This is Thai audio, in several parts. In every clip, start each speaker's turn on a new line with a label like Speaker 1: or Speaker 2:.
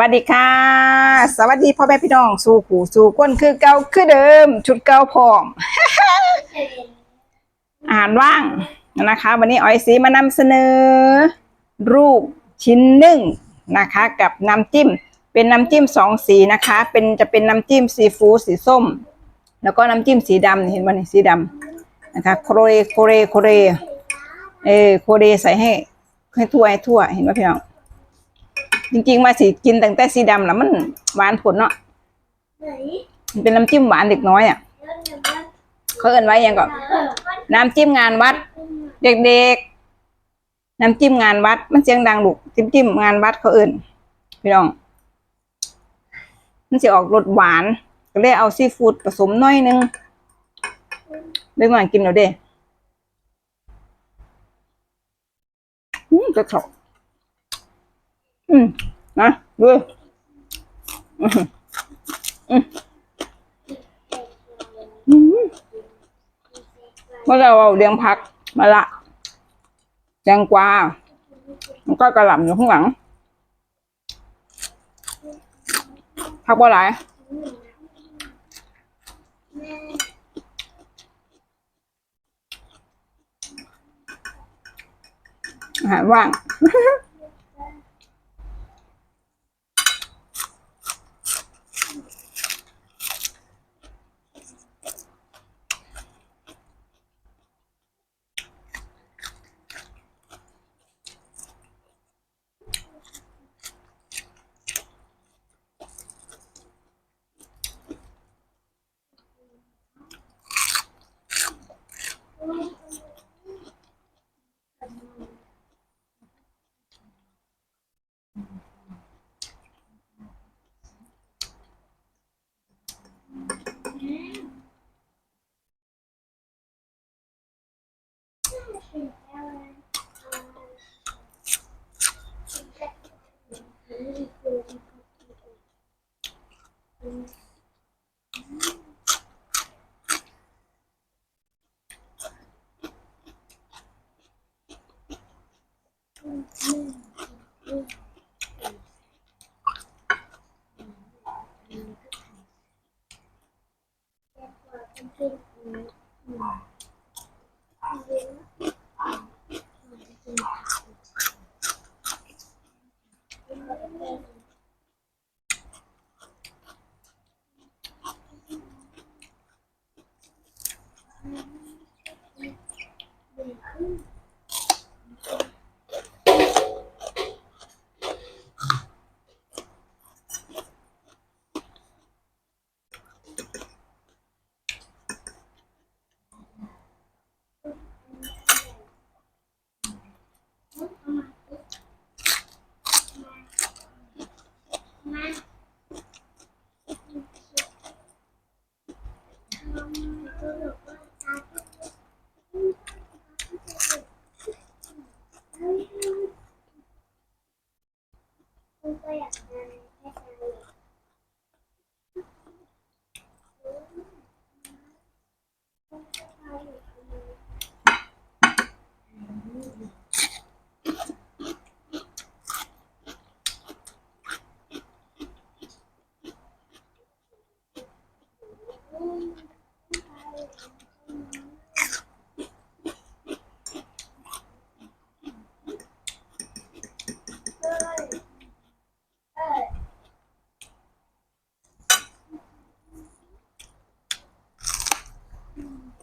Speaker 1: วัสดีค่ะ สวัสดีพ่อแม่พี่น้อง สู่ขู่สู่ก้นคือเก่าคือเดิม ชุดเก่าพร้อมอาหารว่างนะคะ วันนี้อ้อยซีมานำเสนอ รูปชิ้นหนึ่งนะคะ กับน้ำจิ้ม เป็นน้ำจิ้มสองสีนะคะ เป็นจะเป็นน้ำจิ้มซีฟู้ดสีส้ม แล้วก็น้ำจิ้มสีดำเห็นไหมนี่สีดำนะคะโคเรโคเรโคเรเออโคเรใส่ให้ให้ทั่วให้ทั่วเห็นไหมพี่น้อง จริงๆมาสีกินตั้งแต่สีดำแล้วมันหวานผลเนาะ
Speaker 2: ไหน
Speaker 1: มันเป็นน้ำจิ้มหวานเด็กน้อยอะ
Speaker 2: แล้วเดี๋ยวมัน
Speaker 1: เขาเอิ้นไว้ยังก่อนน้ำจิ้มงานวัด เด็กๆน้ำจิ้มงานวัด มันเสียงดังลูกจิ้มจิ้มงานวัดเขาเอิ้นพี่น้อง มันจะออกรสหวาน ก็เลยเอาซีฟู้ดผสมหน้อยนึงเด็กหน่อยกินแล้วเด้อืมกระเถา อืมนะดูอืมอืมอืมเมื่อเราเอาเลี้ยงผักมาละแตงกวาแล้วก็กระหล่ำอยู่ข้างหลังผักบัวหลายอาหารว่าง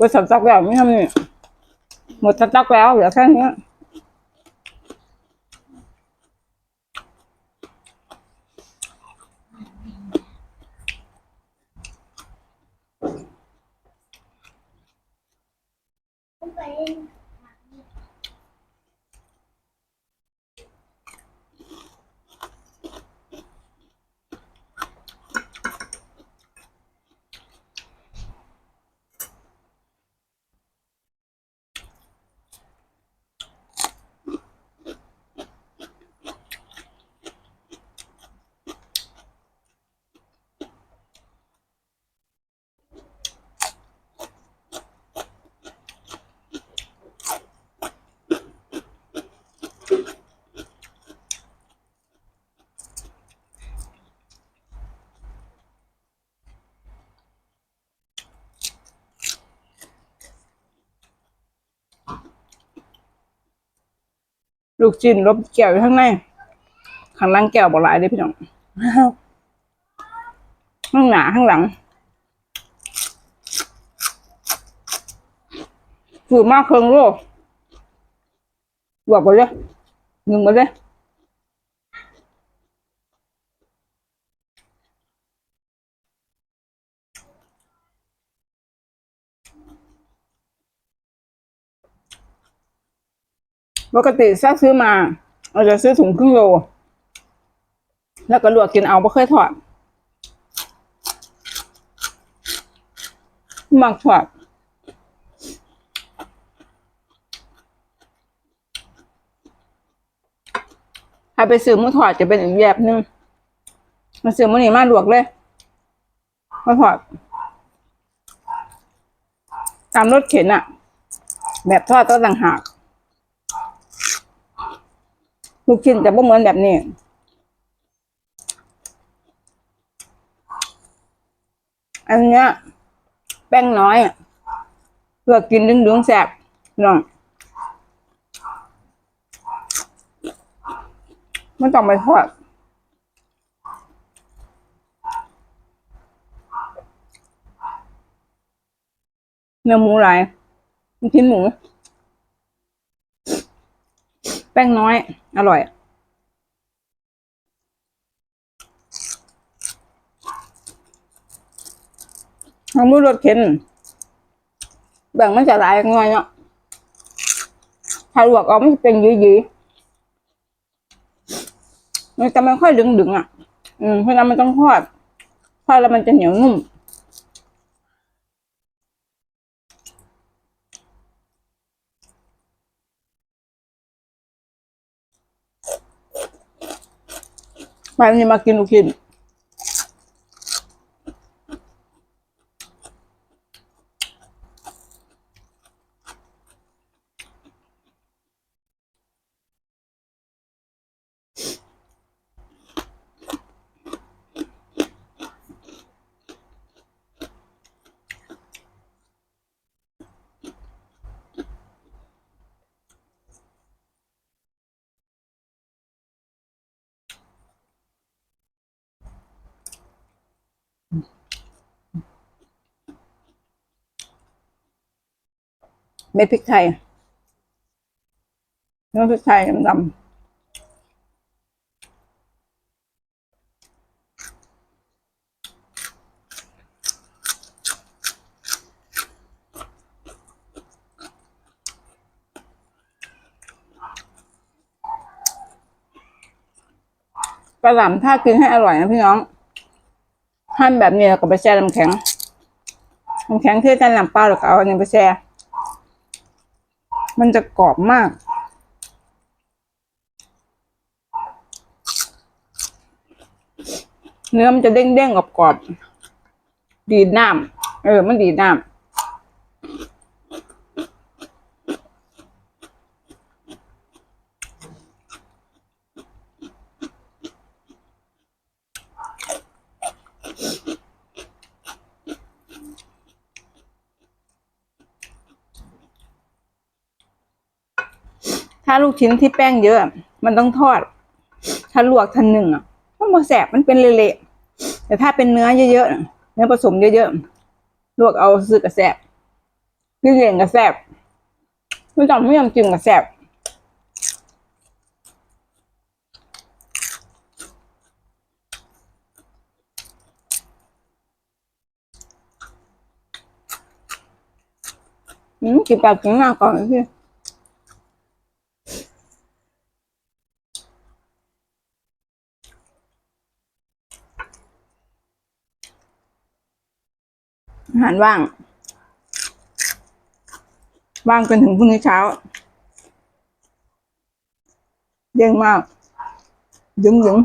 Speaker 2: ห
Speaker 1: มดสต็อกแล้วไม่ทำนี่หมดสต็อกแล้วเหลือแค่นี้ ลูกชิ้นลบแก้วอยู่ข้างในข้างหล่างแก้วบ่หลายเลยพี่น้องข้างหน้าข้างหลังฟูมากเครื่องโลกบวกไปเลยหนึ่งไปเลย ปกติถ้าซื้อมาเราจะซื้อถุงครึ่งโล แล้วก็ลวกกินเอาไม่เคยทอดมักทอดถ้าไปซื้อหมูทอดจะเป็นอีกแบบหนึงมาซื้อหมูนี่มาลวกเลยมาทอด ตามรถเข็นอะแบบทอดก็ต่างหาก ลูกชิ้นจะไม่เหมือนแบบนี้อันเนี้ยแป้งน้อยเพื่อกินดึงดึงๆแสบน้องไม่ต้องไปทอดเนื้อหมูหลายลูกชิ้นหมู แป้งน้อย อร่อย ทางมือรถเข็นแบ่งมันจะหลายง่อยเนาะถ้าลวกออกมันจะเป็นยืยๆมันจะไม่ค่อยดึงดึงๆอะ อืมเพราะนั้นมันต้องทอดทอดแล้วมันจะเหนียวนุ่ม วันนี้มากินลูกชิ้น เม็ดพริกไทยเนื้อพริกไทยดำๆกระหล่ำถ้ากินให้อร่อยนะพี่น้องหั่นแบบนี้แล้วก็ไปแช่น้ำแข็งน้ำแข็งที่กันำเปล่าแล้วก็เอาอันนี้ไปแช่ มันจะกรอบมาก เนื้อมันจะเด้งเด้งๆกรอบๆดีดน้ำเออ มันดีดน้ำ ถ้าลูกชิ้นที่แป้งเยอะ มันต้องทอด ถ้าลวกทันหนึ่งอะมันมาแสบมันเป็นเละๆแต่ถ้าเป็นเนื้อเยอะๆเนื้อผสมเยอะๆลวกเอาซื้อกระแสบพี่เลี้ยงกระแสบไม่ต้องไม่ยอมจิ้มกระแสบอืมกินแบบกิารว่าง ว่างจนถึงพรุ่งนี้เช้าเด้งมากดึงดึง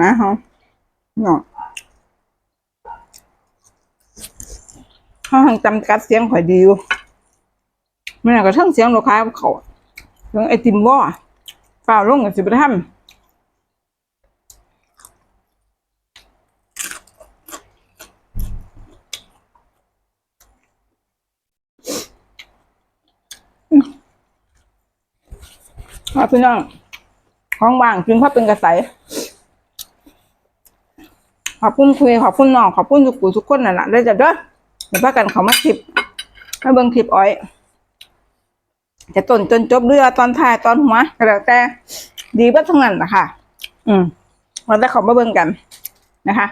Speaker 1: มาเขาเนาะเขาหังจำกัดเสียงข่อยดีอยู่มันน่ะก็ทั้งเสียงลูกค้าเขาเสียงไอติมว่าฝ่าลงกับสิบทำเอาพี่น้องของว่างกินเพราะเป็นกระใสขอบคุณคุยขอบคุณน้องขอบคุณทุกผู้ทุกคนนั่นแหละได้จ้ะเด้อเดี๋ยวพากันเขามาคลิปมาเบิ่งคลิปอ้อย จะต้นจนจบเรือตอนท้ายตอนหัวก็แล้วแต่ ดีเบิดทั้งนั้นแหละคะอืมเราได้เขอมาเบิ่งกันนะคะ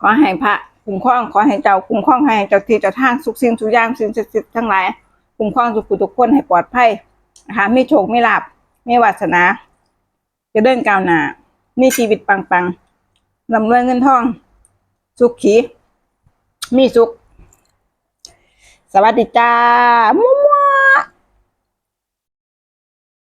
Speaker 1: ขอให้พระคุ้มครองขอให้เจ้าคุ้มครองให้เจ้าที่เจ้าทางสุขสิ่งทุกอย่างสิ่งศักดิ์สิทธิ์ทั้งหลายคุ้มครองทุกผู้ทุกคนให้ปลอดภัย นะคะมีโชคมีลาภมีวาสนาจะเดินก้าวหน้ามีชีวิตปังๆร่ำรวยเงินทอง สุขขีมีสุข สวัสดีจ้ามุ